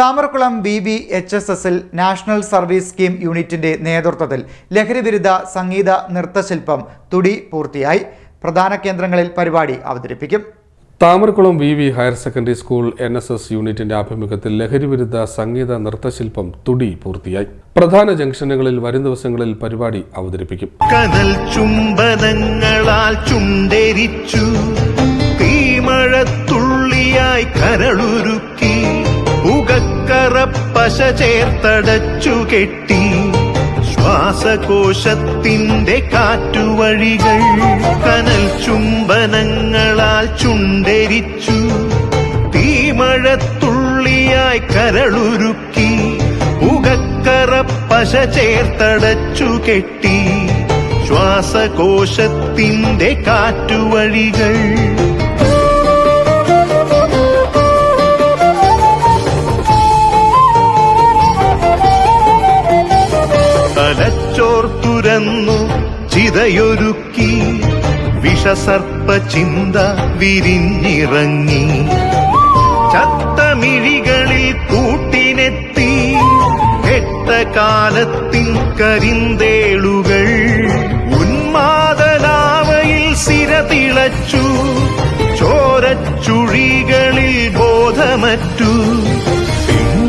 Thamarakulam V V H S എസിൽ national service scheme യൂണിറ്റിന്റെ നേതൃത്വത്തിൽ ലഹരിവിരുദ്ധ സംഗീത നൃത്തശില്പം തുടി പൂർത്തിയായി. പ്രധാന കേന്ദ്രങ്ങളിൽ പരിപാടി അവതരിപ്പിക്കും. Thamarakulam V V higher secondary school N S S യൂണിറ്റിന്റെ ആഭിമുഖ്യത്തിൽ ലഹരിവിരുദ്ധ സംഗീത നൃത്തശില്പം തുടി പൂർത്തിയായി. പ്രധാന ജംഗ്ഷനുകളിൽ വരും ദിവസങ്ങളിൽ പരിപാടി അവതരിപ്പിക്കും. കനൽ ചുംബനങ്ങളാൽ ചുണ്ടരിച്ചു. തീമഴത്തുള്ളിയായി കരളുരുക്കി ഉകക്കറപ്പശ ചേർത്തടച്ചു കെട്ടി ശ്വാസകോശത്തിന്റെ കാറ്റുവഴികൾ കനൽ ചുംബനങ്ങളാൽ ചുണ്ടരിച്ചു തീമഴത്തുള്ളിയായി കരളുരുക്കി ഉകക്കറപ്പശ ചേർത്തടച്ചു കെട്ടി ശ്വാസകോശത്തിന്റെ കാറ്റുവഴികൾ ചിതയൊരുക്കി വിഷസർപ്പ ചിന്ത വിരിഞ്ഞിറങ്ങി. ചത്തമിഴികളിൽ കൂട്ടിനെത്തി. കാലത്തിൻ കരിന്തേളുകൾ. ഉന്മാദലാവയിൽ സിരതിളച്ചു ചോരച്ചുഴികളിൽ ബോധമറ്റു.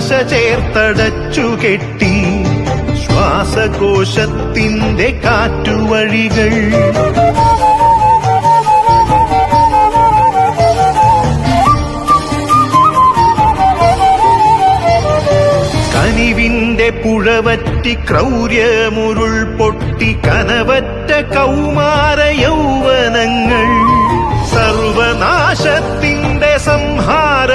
ഉകക്കറപ്പശ ചേർത്തടച്ചു കെട്ടി. ശ്വാസകോശത്തിന്റെ കാറ്റുവഴികൾ. കനിവിന്റെ പുഴവറ്റി ക്രൗര്യമുരുൾ പൊട്ടി കനവറ്റ കൗമാര യൗവനങ്ങൾ. സർവനാശത്തിന്റെ സംഹാര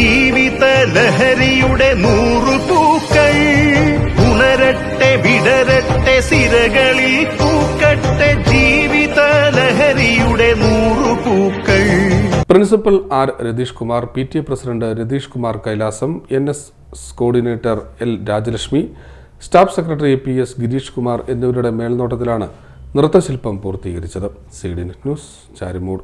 ജീവിത ലഹരിയുടെ നൂറു പൂക്കൾ. ഉണരട്ടെ വിടരട്ടെ സിരകളിൽ പൂക്കട്ടെ ജീവിത ലഹരിയുടെ നൂറു പൂക്കൾ. Principal R Ratheesh Kumar P T A president Ratheesh Kumar Kailasam N S coordinator L Rajalakshmi staff secretary P S Gireesh Kumar എന്നിവരുടെ മേൽനോട്ടത്തിലാണ് നൃത്തശില്പം പൂർത്തീകരിച്ചത്. C D news Charimoodu.